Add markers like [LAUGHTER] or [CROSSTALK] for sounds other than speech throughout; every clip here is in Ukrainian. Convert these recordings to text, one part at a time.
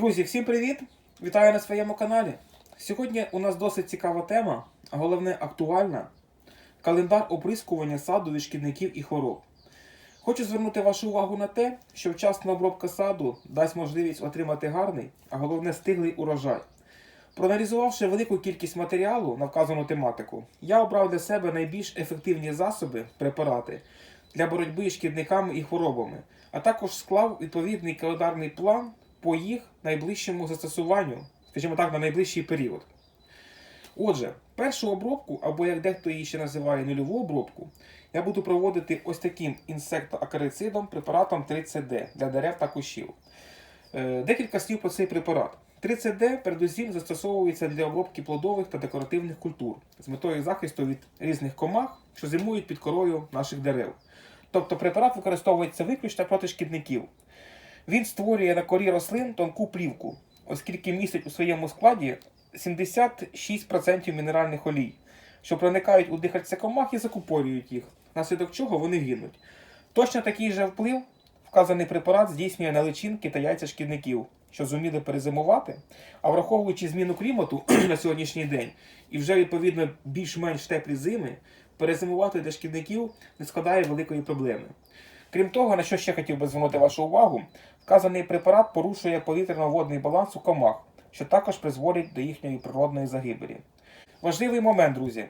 Друзі, всім привіт! Вітаю на своєму каналі. Сьогодні у нас досить цікава тема, а головне актуальна календар оприскування саду від шкідників і хвороб. Хочу звернути вашу увагу на те, що вчасна обробка саду дасть можливість отримати гарний, а головне стиглий урожай. Проаналізувавши велику кількість матеріалу на вказану тематику, я обрав для себе найбільш ефективні засоби, препарати для боротьби з шкідниками і хворобами, а також склав відповідний календарний план по їх найближчому застосуванню, скажімо так, на найближчий період. Отже, першу обробку, або як дехто її ще називає нульову обробку, я буду проводити ось таким інсектоакарицидом препаратом 30D для дерев та кущів. Е, Декілька слів про цей препарат. 30D передусім застосовується для обробки плодових та декоративних культур з метою захисту від різних комах, що зимують під корою наших дерев. Тобто препарат використовується виключно проти шкідників. Він створює на корі рослин тонку плівку, оскільки містить у своєму складі 76% мінеральних олій, що проникають у дихальця комах і закупорюють їх, внаслідок чого вони гинуть. Точно такий же вплив вказаний препарат здійснює на личинки та яйця шкідників, що зуміли перезимувати, а враховуючи зміну клімату [CLEARS THROAT] на сьогоднішній день і вже відповідно більш-менш теплі зими, перезимувати для шкідників не складає великої проблеми. Крім того, на що ще хотів би звернути вашу увагу, вказаний препарат порушує повітряно-водний баланс у комах, що також призводить до їхньої природної загибелі. Важливий момент, друзі.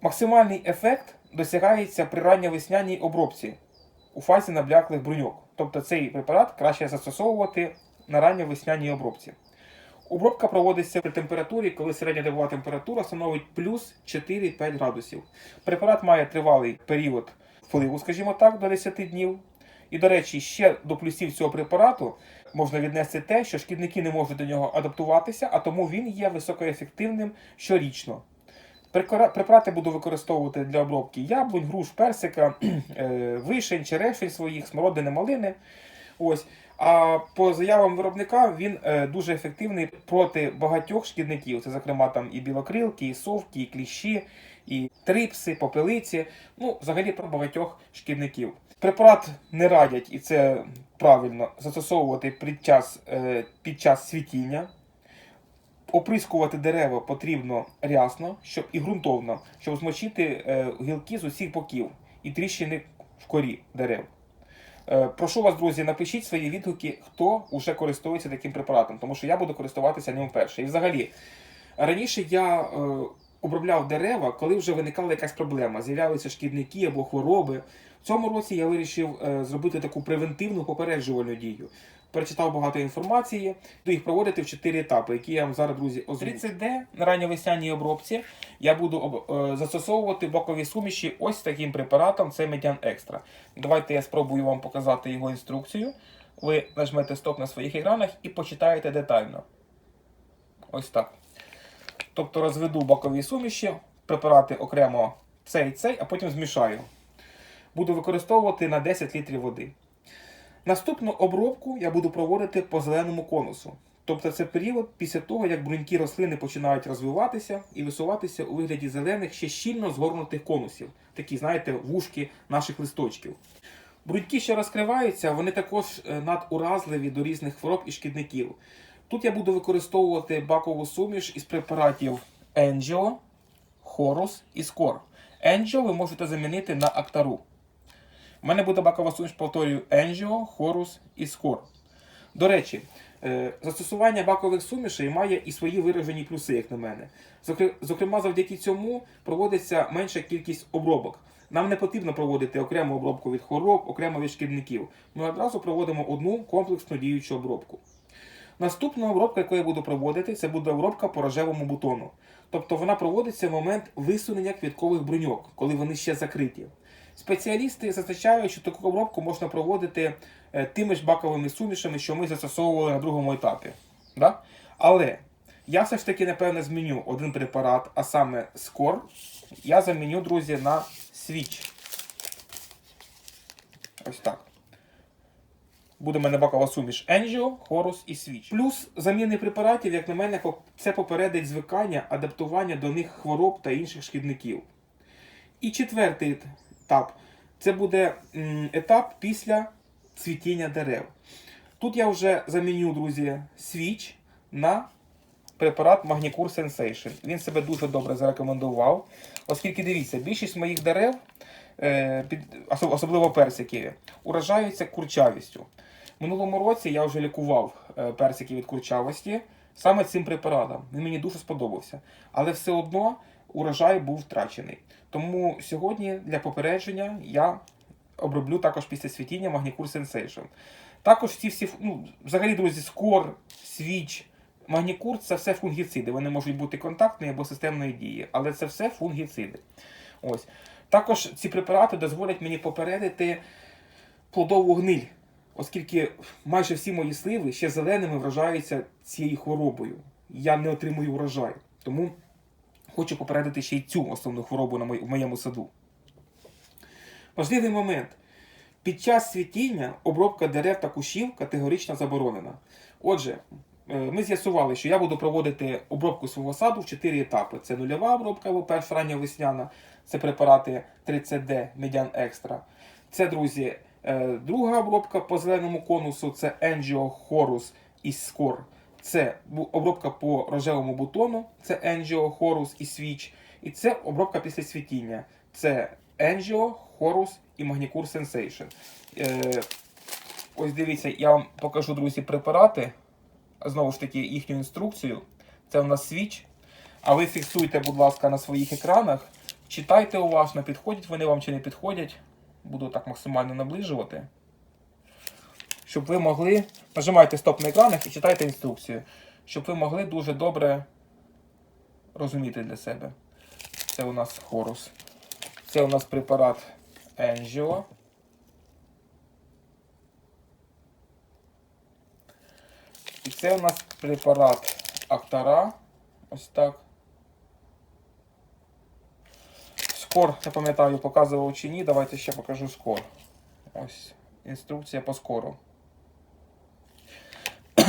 Максимальний ефект досягається при ранньовесняній обробці у фазі набляклих бруньок. Тобто цей препарат краще застосовувати на ранньовесняній обробці. Обробка проводиться при температурі, коли середня добова температура становить плюс 4-5 градусів. Препарат має тривалий період впливу, скажімо так, до 10 днів. І, до речі, ще до плюсів цього препарату можна віднести те, що шкідники не можуть до нього адаптуватися, а тому він є високоефективним щорічно. Препарати буду використовувати для обробки яблунь, груш, персика, [CLEARS THROAT] е, вишень, черешень своїх, смородини, малини. Ось. А по заявам виробника він е, дуже ефективний проти багатьох шкідників. Це, зокрема, там і білокрилки, і совки, і кліщі, і трипси, попелиці. Ну, взагалі про багатьох шкідників. Препарат не радять, і це правильно застосовувати під час, е, під час світіння. Оприскувати дерева потрібно рясно, щоб і ґрунтовно, щоб змочити е, гілки з усіх боків і тріщини в корі дерев. Е, Прошу вас, друзі, напишіть свої відгуки, хто вже користується таким препаратом, тому що я буду користуватися ним вперше. І взагалі, раніше я обробляв дерева, коли вже виникала якась проблема, з'являлися шкідники або хвороби. В цьому році я вирішив е, зробити таку превентивну попереджувальну дію. Перечитав багато інформації, буду їх проводити в чотири етапи, які я вам зараз, друзі, озвучу. 30D на ранньовесняній обробці я буду е, застосовувати бокові суміші ось таким препаратом, це Медян Екстра. Давайте я спробую вам показати його інструкцію. Ви нажмете стоп на своїх екранах і почитаєте детально. Ось так. Тобто розведу бокові суміші, препарати окремо цей і цей, а потім змішаю. Буду використовувати на 10 літрів води. Наступну обробку я буду проводити по зеленому конусу. Тобто це період після того, як бруньки рослини починають розвиватися і висуватися у вигляді зелених ще щільно згорнутих конусів, такі, знаєте, вушки наших листочків. Бруньки, що розкриваються, вони також е, надуразливі до різних хвороб і шкідників. Тут я буду використовувати бакову суміш із препаратів Angio, Horus і Scor. Angio ви можете замінити на Актару. У мене буде бакова суміш, повторюю, Angio, Horus і Scor. До речі, е, застосування бакових сумішей має і свої виражені плюси, як на мене. Зокрема, завдяки цьому проводиться менша кількість обробок. Нам не потрібно проводити окрему обробку від хвороб, окремо від шкідників. Ми одразу проводимо одну комплексну діючу обробку. Наступна обробка, яку я буду проводити, це буде обробка по рожевому бутону. Тобто вона проводиться в момент висунення квіткових бруньок, коли вони ще закриті. Спеціалісти зазначають, що таку обробку можна проводити е, тими ж баковими сумішами, що ми застосовували на другому етапі. Да? Але я все ж таки, напевне, зміню один препарат, а саме скор. Я заміню, друзі, на свіч. Ось так. Буде мене бакова суміш Angio, Horus і Switch. Плюс заміни препаратів, як на мене, це попередить звикання, адаптування до них хвороб та інших шкідників. І четвертий етап це буде етап після цвітіння дерев. Тут я вже заміню, друзі, свіч на препарат Magnicure Sensation. Він себе дуже добре зарекомендував, оскільки дивіться, більшість моїх дерев, е, особливо персиків, уражаються курчавістю. Минулому році я вже лікував е, персики від курчавості саме цим препаратом. Він мені дуже сподобався. Але все одно урожай був втрачений. Тому сьогодні для попередження я оброблю також після світіння Magnicure Sensation. Також ці всі, ну, взагалі, друзі, скор, свіч, магнікур це все фунгіциди. Вони можуть бути контактної або системної дії, але це все фунгіциди. Ось. Також ці препарати дозволять мені попередити плодову гниль, оскільки майже всі мої сливи ще зеленими вражаються цією хворобою. Я не отримую урожай. Тому хочу попередити ще й цю основну хворобу в моєму саду. Важливий момент. Під час цвітіння обробка дерев та кущів категорично заборонена. Отже, е, ми з'ясували, що я буду проводити обробку свого саду в 4 етапи. Це нульова обробка або перша рання весняна, це препарати 30D Median Extra. Це, друзі, друга обробка по зеленому конусу це Angio Horus і Score. Це обробка по рожевому бутону, це Angio Horus і Switch. І це обробка після цвітіння. Це Angio, Horus і Magnicure Sensation. Е, ось дивіться, я вам покажу, друзі, препарати. Знову ж таки, їхню інструкцію. Це у нас свіч. А ви фіксуйте, будь ласка, на своїх екранах. Читайте уважно, підходять вони вам чи не підходять. Буду так максимально наближувати. Щоб ви могли. Нажимайте стоп на екранах і читайте інструкцію. Щоб ви могли дуже добре розуміти для себе. Це у нас хорус. Це у нас препарат Angio. І це у нас препарат Актара. Ось так. Скор, не пам'ятаю, показував чи ні. Давайте ще покажу скор. Ось інструкція по скору. [CLEARS THROAT]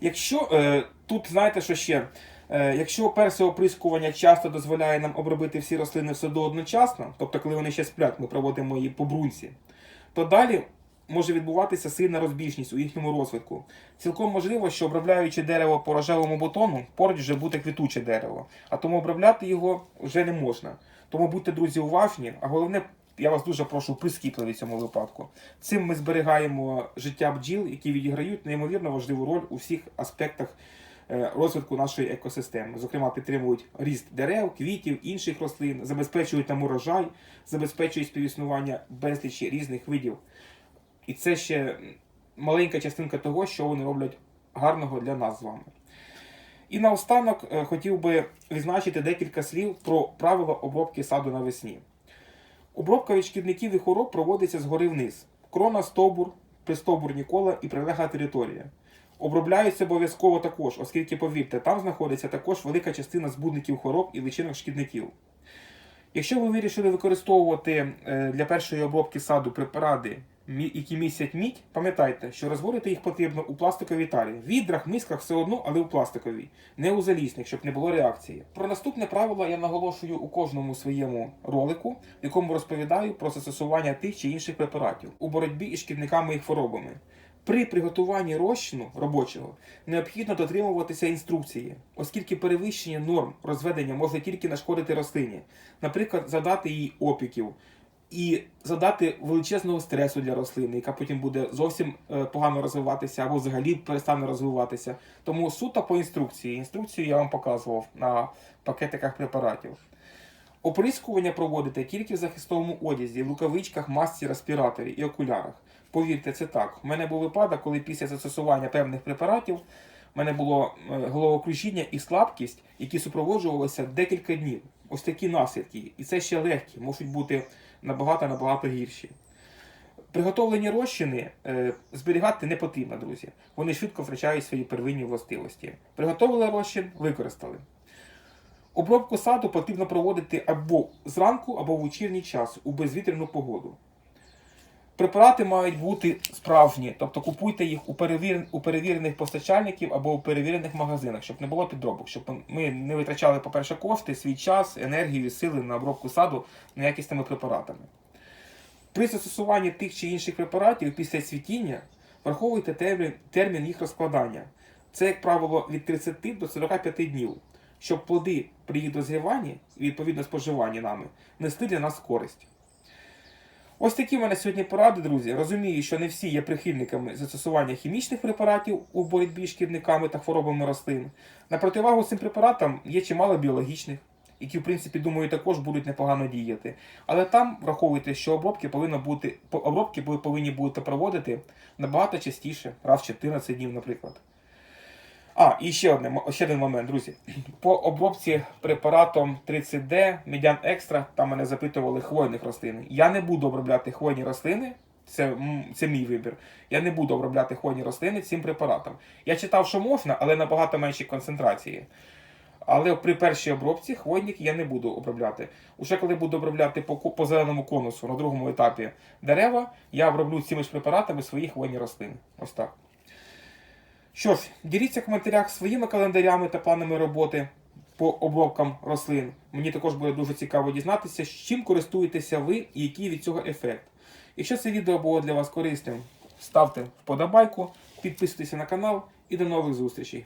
Якщо е, тут знаєте, що ще? Е, якщо перше оприскування часто дозволяє нам обробити всі рослини в саду одночасно, тобто коли вони ще сплять, ми проводимо її по брунці, то далі може відбуватися сильна розбіжність у їхньому розвитку. Цілком можливо, що обробляючи дерево по рожевому бутону, поруч вже буде квітуче дерево, а тому обробляти його вже не можна. Тому будьте, друзі, уважні, а головне, я вас дуже прошу прискіпливі в цьому випадку. Цим ми зберігаємо життя бджіл, які відіграють неймовірно важливу роль у всіх аспектах е, розвитку нашої екосистеми. Зокрема, підтримують ріст дерев, квітів, інших рослин, забезпечують нам урожай, забезпечують співіснування безлічі різних видів. І це ще маленька частинка того, що вони роблять гарного для нас з вами. І наостанок е, хотів би відзначити декілька слів про правила обробки саду навесні. Обробка від шкідників і хвороб проводиться згори вниз. Крона, стовбур, пристовбурні кола і прилегла територія. Обробляються обов'язково також, оскільки, повірте, там знаходиться також велика частина збудників хвороб і личинок шкідників. Якщо ви вирішили використовувати е, для першої обробки саду препарати, які містять мідь, пам'ятайте, що розводити їх потрібно у пластиковій тарі. В відрах, мисках все одно, але у пластиковій, не у залізних, щоб не було реакції. Про наступне правило я наголошую у кожному своєму ролику, в якому розповідаю про застосування тих чи інших препаратів у боротьбі із шкідниками і хворобами. При приготуванні розчину робочого необхідно дотримуватися інструкції, оскільки перевищення норм розведення може тільки нашкодити рослині, наприклад, задати їй опіків і задати величезного стресу для рослини, яка потім буде зовсім е, погано розвиватися або взагалі перестане розвиватися. Тому суто по інструкції. Інструкцію я вам показував на пакетиках препаратів. Оприскування проводите тільки в захистовому одязі, в рукавичках, масці, респіраторі і окулярах. Повірте, це так. У мене був випадок, коли після застосування певних препаратів в мене було е, головокружіння і слабкість, які супроводжувалися декілька днів. Ось такі наслідки. І це ще легкі, можуть бути набагато-набагато гірші. Приготовлені розчини е, зберігати не потрібно, друзі. Вони швидко втрачають свої первинні властивості. Приготовили розчин, використали. Обробку саду потрібно проводити або зранку, або в вечірній час у безвітряну погоду. Препарати мають бути справжні, тобто купуйте їх у, перевір... у перевірених постачальників або у перевірених магазинах, щоб не було підробок, щоб ми не витрачали, по-перше, кошти, свій час, енергію сили на обробку саду неякісними препаратами. При застосуванні тих чи інших препаратів після цвітіння Враховуйте термін, термін їх розкладання. Це, як правило, від 30 до 45 днів, щоб плоди при їх дозріванні і відповідно споживанні нами нести для нас користь. Ось такі в мене сьогодні поради, друзі. Розумію, що не всі є прихильниками застосування хімічних препаратів у боротьбі з шкідниками та хворобами рослин. На противагу цим препаратам є чимало біологічних, які, в принципі, думаю, також будуть непогано діяти. Але там враховуйте, що обробки повинні бути обробки повинні будете проводити набагато частіше, раз в 14 днів, наприклад. А, і ще, одне, ще один момент, друзі. [CLEARS THROAT] По обробці препаратом 30D, Медян Екстра, там мене запитували хвойних рослин. Я не буду обробляти хвойні рослини. Це, це мій вибір. Я не буду обробляти хвойні рослини цим препаратом. Я читав, що можна, але набагато менші концентрації. Але при першій обробці хвойник я не буду обробляти. Уже коли буду обробляти по, по зеленому конусу на другому етапі дерева, я оброблю цими ж препаратами свої хвойні рослини. Ось так. Що ж, діліться в коментарях своїми календарями та планами роботи по обробкам рослин. Мені також буде дуже цікаво дізнатися, з чим користуєтеся ви і який від цього ефект. Якщо це відео було для вас корисним, ставте вподобайку, підписуйтесь на канал і до нових зустрічей.